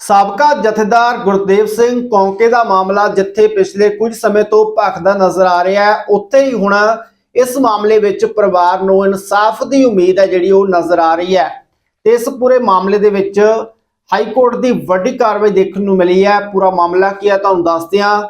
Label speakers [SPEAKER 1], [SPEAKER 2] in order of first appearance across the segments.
[SPEAKER 1] ਸਾਬਕਾ ਜਥੇਦਾਰ ਗੁਰਦੇਵ ਸਿੰਘ ਕੌਂਕੇ ਦਾ ਮਾਮਲਾ ਜਿੱਥੇ ਪਿਛਲੇ ਕੁਝ ਸਮੇਂ ਤੋਂ ਭਖਦਾ ਨਜ਼ਰ ਆ ਰਿਹਾ ਹੈ, ਉੱਥੇ ਹੀ ਹੁਣ ਇਸ ਮਾਮਲੇ ਵਿੱਚ ਪਰਿਵਾਰ ਨੂੰ ਇਨਸਾਫ ਦੀ ਉਮੀਦ ਹੈ ਜਿਹੜੀ ਉਹ ਨਜ਼ਰ ਆ ਰਹੀ ਹੈ। ਤੇ ਇਸ ਪੂਰੇ ਮਾਮਲੇ ਦੇ ਵਿੱਚ ਹਾਈ ਕੋਰਟ ਦੀ ਵੱਡੀ ਕਾਰਵਾਈ ਦੇਖਣ ਨੂੰ ਮਿਲੀ ਹੈ। ਪੂਰਾ ਮਾਮਲਾ ਕੀ ਹੈ ਤੁਹਾਨੂੰ ਦੱਸਦੇ ਹਾਂ।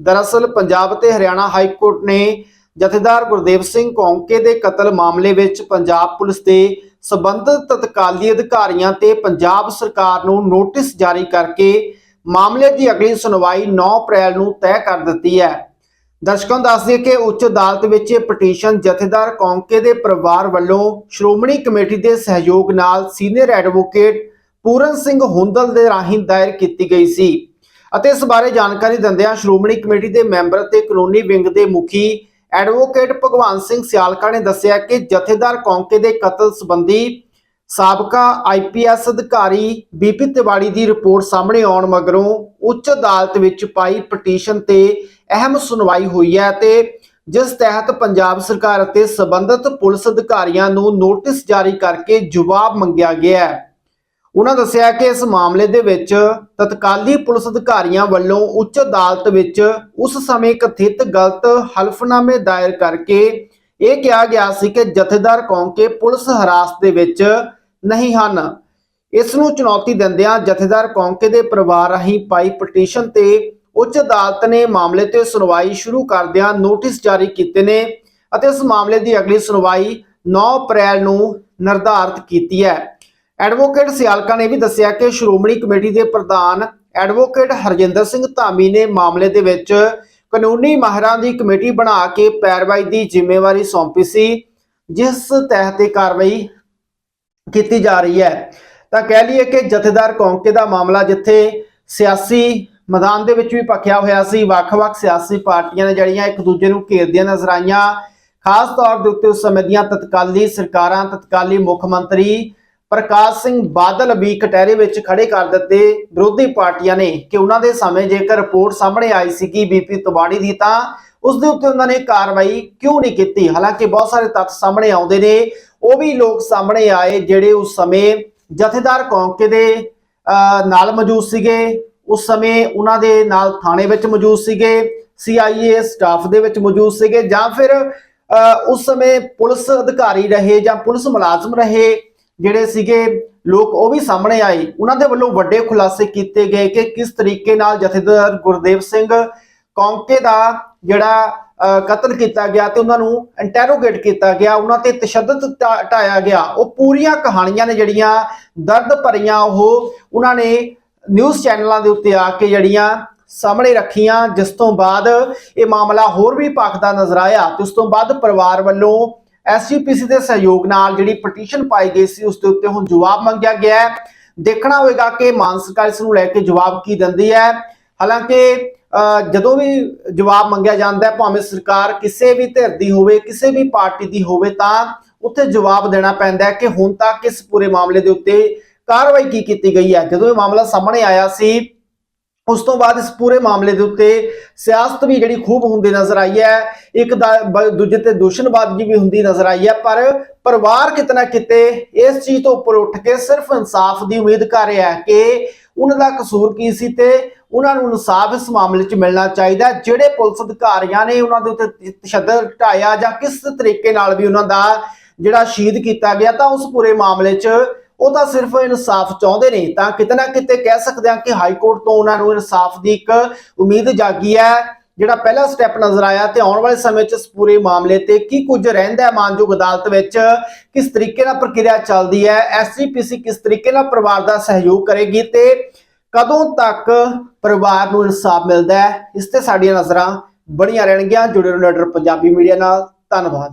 [SPEAKER 1] ਦਰਅਸਲ ਪੰਜਾਬ ਤੇ ਹਰਿਆਣਾ ਹਾਈ ਕੋਰਟ ਨੇ ਜਥੇਦਾਰ ਗੁਰਦੇਵ ਸਿੰਘ ਕੌਂਕੇ ਦੇ ਕਤਲ ਮਾਮਲੇ ਵਿੱਚ ਪੰਜਾਬ ਪੁਲਿਸ ਦੇ ਸਬੰਧਤ ਤਤਕਾਲੀ ਅਧਿਕਾਰੀਆਂ ਤੇ ਪੰਜਾਬ ਸਰਕਾਰ ਨੂੰ ਨੋਟਿਸ ਜਾਰੀ ਕਰਕੇ ਮਾਮਲੇ ਦੀ ਅਗਲੀ ਸੁਣਵਾਈ 9 ਅਪ੍ਰੈਲ ਨੂੰ ਤੈਅ ਕਰ ਦਿੱਤੀ ਹੈ। ਦਰਸ਼ਕਾਂ ਨੂੰ ਦੱਸ ਦਈਏ ਕਿ ਉੱਚ ਅਦਾਲਤ ਵਿੱਚ ਇਹ ਪਟੀਸ਼ਨ ਜਥੇਦਾਰ ਕੌਂਕੇ ਦੇ ਪਰਿਵਾਰ ਵੱਲੋਂ ਸ਼੍ਰੋਮਣੀ ਕਮੇਟੀ ਦੇ ਸਹਿਯੋਗ ਨਾਲ ਸੀਨੀਅਰ ਐਡਵੋਕੇਟ ਪੂਰਨ ਸਿੰਘ ਹੁੰਦਲ ਦੇ ਰਾਹੀਂ ਦਾਇਰ ਕੀਤੀ ਗਈ ਸੀ ਅਤੇ ਇਸ ਬਾਰੇ ਜਾਣਕਾਰੀ ਦਿੰਦਿਆਂ ਸ਼੍ਰੋਮਣੀ ਕਮੇਟੀ ਦੇ ਮੈਂਬਰ ਤੇ ਕਾਨੂੰਨੀ ਵਿੰਗ ਦੇ ਮੁਖੀ ਐਡਵੋਕੇਟ ਭਗਵਾਨ ਸਿੰਘ ਸਿਆਲਕਾ ਨੇ ਦੱਸਿਆ ਕਿ ਜਥੇਦਾਰ ਕੌਂਕੇ ਦੇ ਕਤਲ ਸੰਬੰਧੀ ਸਾਬਕਾ ਆਈਪੀਐਸ ਅਧਿਕਾਰੀ ਬੀਪੀ ਤਿਵਾੜੀ ਦੀ ਰਿਪੋਰਟ ਸਾਹਮਣੇ ਆਉਣ ਮਗਰੋਂ ਉੱਚ ਅਦਾਲਤ ਵਿੱਚ ਪਾਈ ਪਟੀਸ਼ਨ ਤੇ ਅਹਿਮ ਸੁਣਵਾਈ ਹੋਈ ਹੈ ਤੇ ਜਿਸ ਤਹਿਤ ਪੰਜਾਬ ਸਰਕਾਰ ਅਤੇ ਸਬੰਧਤ ਪੁਲਿਸ ਅਧਿਕਾਰੀਆਂ ਨੂੰ ਨੋਟਿਸ ਜਾਰੀ ਕਰਕੇ ਜਵਾਬ ਮੰਗਿਆ ਗਿਆ ਹੈ। ਉਹਨਾਂ ਦੱਸਿਆ ਕਿ ਇਸ ਮਾਮਲੇ ਦੇ ਵਿੱਚ ਤਤਕਾਲੀ ਪੁਲਿਸ ਅਧਿਕਾਰੀਆਂ ਵੱਲੋਂ ਉੱਚ ਅਦਾਲਤ ਵਿੱਚ ਉਸ ਸਮੇਂ ਕਥਿਤ ਗਲਤ ਹਲਫਨਾਮੇ ਦਾਇਰ ਕਰਕੇ ਇਹ ਕਿਹਾ ਗਿਆ ਸੀ ਕਿ ਜਥੇਦਾਰ ਕੌਂਕੇ ਪੁਲਿਸ ਹਰਾਸਤ ਦੇ ਵਿੱਚ ਨਹੀਂ ਹਨ। ਇਸ ਨੂੰ ਚੁਣੌਤੀ ਦਿੰਦਿਆਂ ਜਥੇਦਾਰ ਕੌਂਕੇ ਦੇ ਪਰਿਵਾਰ ਰਾਹੀਂ ਪਾਈ ਪਟੀਸ਼ਨ ਤੇ ਉੱਚ ਅਦਾਲਤ ਨੇ ਮਾਮਲੇ ਤੇ ਸੁਣਵਾਈ ਸ਼ੁਰੂ ਕਰਦਿਆਂ ਨੋਟਿਸ ਜਾਰੀ ਕੀਤੇ ਨੇ ਅਤੇ ਇਸ ਮਾਮਲੇ ਦੀ ਅਗਲੀ ਸੁਣਵਾਈ 9 ਅਪ੍ਰੈਲ ਨੂੰ ਨਿਰਧਾਰਤ ਕੀਤੀ ਹੈ। ਐਡਵੋਕੇਟ ਸਿਆਲਕਾ ਨੇ ਵੀ ਦੱਸਿਆ ਕਿ ਸ਼੍ਰੋਮਣੀ ਕਮੇਟੀ ਦੇ ਪ੍ਰਧਾਨ ਐਡਵੋਕੇਟ ਹਰਜਿੰਦਰ ਸਿੰਘ ਧਾਮੀ ਨੇ ਮਾਮਲੇ ਦੇ ਵਿੱਚ ਕਾਨੂੰਨੀ ਮਾਹਿਰਾਂ ਦੀ ਕਮੇਟੀ ਬਣਾ ਕੇ ਪੈਰਵਾਈ ਦੀ ਜ਼ਿੰਮੇਵਾਰੀ ਸੌਂਪੀ ਸੀ, ਜਿਸ ਤਹਿਤ ਇਹ ਕਾਰਵਾਈ ਕੀਤੀ ਜਾ ਰਹੀ ਹੈ। ਤਾਂ ਕਹਿ ਲਈਏ ਕਿ ਜਥੇਦਾਰ ਕੌਂਕੇ ਦਾ ਮਾਮਲਾ ਜਿੱਥੇ ਸਿਆਸੀ ਮੈਦਾਨ ਦੇ ਵਿੱਚ ਵੀ ਭਖਿਆ ਹੋਇਆ ਸੀ, ਵੱਖ-ਵੱਖ ਸਿਆਸੀ ਪਾਰਟੀਆਂ ਨੇ ਜਿਹੜੀਆਂ ਇੱਕ ਦੂਜੇ ਨੂੰ ਘੇਰਦੀਆਂ ਨਜ਼ਰ ਆਈਆਂ। ਖਾਸ ਤੌਰ ਦੇ ਉੱਤੇ ਉਸ ਸਮੇਂ ਦੀਆਂ ਤਤਕਾਲੀ ਸਰਕਾਰਾਂ, ਤਤਕਾਲੀ ਮੁੱਖ ਮੰਤਰੀ ਪ੍ਰਕਾਸ਼ ਸਿੰਘ ਬਾਦਲ ਵੀ ਕਟਹਿਰੇ ਵਿੱਚ ਖੜੇ ਕਰ ਦਿੱਤੇ। ਵਿਰੋਧੀ ਪਾਰਟੀਆਂ ਨੇ ਕਿ ਉਹਨਾਂ ਦੇ ਸਮੇਂ ਜੇਕਰ ਰਿਪੋਰਟ ਸਾਹਮਣੇ ਆਈ ਸੀ ਕਿ ਬੀਪੀ ਤਵਾੜੀ ਦੀ ਤਾਂ ਉਸ ਦੇ ਉੱਤੇ ਉਹਨਾਂ ਨੇ ਕਾਰਵਾਈ ਕਿਉਂ ਨਹੀਂ ਕੀਤੀ? ਹਾਲਾਂਕਿ ਬਹੁਤ ਸਾਰੇ ਤੱਥ ਸਾਹਮਣੇ ਆਉਂਦੇ ਨੇ। ਉਹ ਵੀ ਲੋਕ ਸਾਹਮਣੇ ਆਏ ਜਿਹੜੇ ਉਸ ਸਮੇਂ ਜਥੇਦਾਰ ਕੌਂਕੇ ਦੇ ਅਹ, ਨਾਲ ਮੌਜੂਦ ਸੀਗੇ। ਉਸ ਸਮੇਂ ਉਹਨਾਂ ਦੇ ਨਾਲ ਥਾਣੇ ਵਿੱਚ ਮੌਜੂਦ ਸੀਗੇ ਸੀਆਈਏ ਸਟਾਫ ਦੇ ਵਿੱਚ ਮੌਜੂਦ ਸੀਗੇ ਜਾਂ ਫਿਰ ਅਹ, ਉਸ ਸਮੇਂ ਪੁਲਿਸ ਅਧਿਕਾਰੀ ਰਹੇ ਜਾਂ ਪੁਲਿਸ ਮੁਲਾਜ਼ਮ ਰਹੇ। ਜਿਹੜੇ ਸੀਗੇ ਲੋਕ ਉਹ ਵੀ ਸਾਹਮਣੇ ਆਏ। ਉਹਨਾਂ ਦੇ ਵੱਲੋਂ ਵੱਡੇ ਖੁਲਾਸੇ ਕੀਤੇ ਗਏ ਕਿ ਕਿਸ ਤਰੀਕੇ ਨਾਲ ਜਥੇਦਾਰ ਗੁਰਦੇਵ ਸਿੰਘ ਕੌਂਕੇ ਦਾ ਜਿਹੜਾ ਕਤਲ ਕੀਤਾ ਗਿਆ ਤੇ ਉਹਨਾਂ ਨੂੰ ਇੰਟਰੋਗੇਟ ਕੀਤਾ ਗਿਆ, ਉਹਨਾਂ ਤੇ ਤਸ਼ੱਦਦ ਢਾ- ਢਾਇਆ ਗਿਆ। ਉਹ ਪੂਰੀਆਂ ਕਹਾਣੀਆਂ ਨੇ ਜਿਹੜੀਆਂ ਦਰਦ ਭਰੀਆਂ ਉਹ ਉਹਨਾਂ ਨੇ ਨਿਊਜ਼ ਚੈਨਲਾਂ ਦੇ ਉੱਤੇ ਆ ਕੇ ਜਿਹੜੀਆਂ ਸਾਹਮਣੇ ਰੱਖੀਆਂ, ਜਿਸ ਤੋਂ ਬਾਅਦ ਇਹ ਮਾਮਲਾ ਹੋਰ ਵੀ ਭਖਦਾ ਨਜ਼ਰ ਆਇਆ। ਤੇ ਉਸ ਤੋਂ ਬਾਅਦ ਪਰਿਵਾਰ ਵੱਲੋਂ ਐਸਜੀਪੀਸੀ ਦੇ ਸਹਿਯੋਗ ਨਾਲ ਜਿਹੜੀ ਪਟੀਸ਼ਨ ਪਾਈ ਗਈ ਸੀ, ਉਸ ਦੇ ਉੱਤੇ ਹੁਣ ਜਵਾਬ ਮੰਗਿਆ ਗਿਆ ਹੈ। ਦੇਖਣਾ ਹੋਵੇਗਾ ਕਿ ਮਾਨ ਸਰਕਾਰ ਇਸ ਨੂੰ ਲੈ ਕੇ ਜਵਾਬ ਕੀ ਦਿੰਦੀ ਹੈ। ਹਾਲਾਂਕਿ ਜਦੋਂ ਵੀ ਜਵਾਬ ਮੰਗਿਆ ਜਾਂਦਾ ਹੈ, ਭਾਵੇਂ ਸਰਕਾਰ ਕਿਸੇ ਵੀ ਧਿਰ ਦੀ ਹੋਵੇ, ਕਿਸੇ ਵੀ ਪਾਰਟੀ ਦੀ ਹੋਵੇ, ਤਾਂ ਉੱਥੇ ਜਵਾਬ ਦੇਣਾ ਪੈਂਦਾ ਹੈ ਕਿ ਹੁਣ ਤੱਕ ਇਸ ਪੂਰੇ ਮਾਮਲੇ ਦੇ ਉੱਤੇ ਕਾਰਵਾਈ ਕੀ ਕੀਤੀ ਗਈ ਹੈ। ਜਦੋਂ ਇਹ ਮਾਮਲਾ ਸਾਹਮਣੇ ਆਇਆ ਸੀ ਉਸ ਤੋਂ ਬਾਅਦ ਇਸ ਪੂਰੇ ਮਾਮਲੇ ਦੇ ਉੱਤੇ ਸਿਆਸਤ ਵੀ ਜਿਹੜੀ ਖੂਬ ਹੁੰਦੀ ਨਜ਼ਰ ਆਈ ਹੈ, ਇੱਕ ਦਾ- ਦੂਜੇ ਤੇ ਦੂਸ਼ਣਬਾਜ਼ੀ ਵੀ ਹੁੰਦੀ ਨਜ਼ਰ ਆਈ ਹੈ, ਪਰ ਪਰਿਵਾਰ ਕਿਤਨਾ ਕਿਤੇ ਇਸ ਚੀਜ਼ ਤੋਂ ਉੱਪਰ ਉੱਠ ਕੇ ਸਿਰਫ ਇਨਸਾਫ ਦੀ ਉਮੀਦ ਕਰ ਰਿਹਾ ਹੈ ਕਿ ਉਹਨਾਂ ਦਾ ਕਸੂਰ ਕੀ ਸੀ ਤੇ ਉਹਨਾਂ ਨੂੰ ਇਨਸਾਫ ਇਸ ਮਾਮਲੇ 'ਚ ਮਿਲਣਾ ਚਾਹੀਦਾ ਜਿਹੜੇ ਪੁਲਿਸ ਅਧਿਕਾਰੀਆਂ ਨੇ ਉਹਨਾਂ ਦੇ ਉੱਤੇ ਤਸ਼ੱਦਦ ਢਾਇਆ ਜਾਂ ਕਿਸ ਤਰੀਕੇ ਨਾਲ ਵੀ ਉਹਨਾਂ ਦਾ ਜਿਹੜਾ ਸ਼ਹੀਦ ਕੀਤਾ ਗਿਆ ਤਾਂ ਉਸ ਪੂਰੇ ਮਾਮਲੇ 'ਚ ਉਹ ਤਾਂ ਸਿਰਫ ਇਨਸਾਫ ਚਾਹੁੰਦੇ ਨੇ, ਤਾਂ ਕਿਤੇ ਨਾ ਕਿਤੇ ਕਹਿ ਸਕਦੇ ਹਾਂ ਕਿ ਹਾਈ ਕੋਰਟ ਤੋਂ ਉਹਨਾਂ ਨੂੰ ਇਨਸਾਫ ਦੀ ਇੱਕ ਉਮੀਦ ਜਾਗੀ ਹੈ। ਜਿਹੜਾ ਪਹਿਲਾ ਸਟੈਪ ਨਜ਼ਰ ਆਇਆ ਤੇ ਆਉਣ ਵਾਲੇ ਸਮੇਂ 'ਚ ਇਸ ਪੂਰੇ ਮਾਮਲੇ ਤੇ ਕੀ ਕੁਝ ਰਹਿੰਦਾ ਹੈ ਮਾਨਯੋਗ ਅਦਾਲਤ ਵਿੱਚ, ਕਿਸ ਤਰੀਕੇ ਨਾਲ ਪ੍ਰਕਿਰਿਆ ਚੱਲਦੀ ਹੈ ਐਸਜੀਪੀਸੀ ਕਿਸ ਤਰੀਕੇ ਨਾਲ ਪਰਿਵਾਰ ਦਾ ਸਹਿਯੋਗ ਕਰੇਗੀ ਤੇ ਕਦੋਂ ਤੱਕ ਪਰਿਵਾਰ ਨੂੰ ਇਨਸਾਫ ਮਿਲਦਾ ਹੈ, ਇਸ ਤੇ ਸਾਡੀਆਂ ਨਜ਼ਰਾਂ ਬਣੀਆਂ ਰਹਿਣਗੀਆਂ। ਜੁੜੇ ਰਹੋ ਲੀਡਰ ਪੰਜਾਬੀ ਮੀਡੀਆ ਨਾਲ। ਧੰਨਵਾਦ।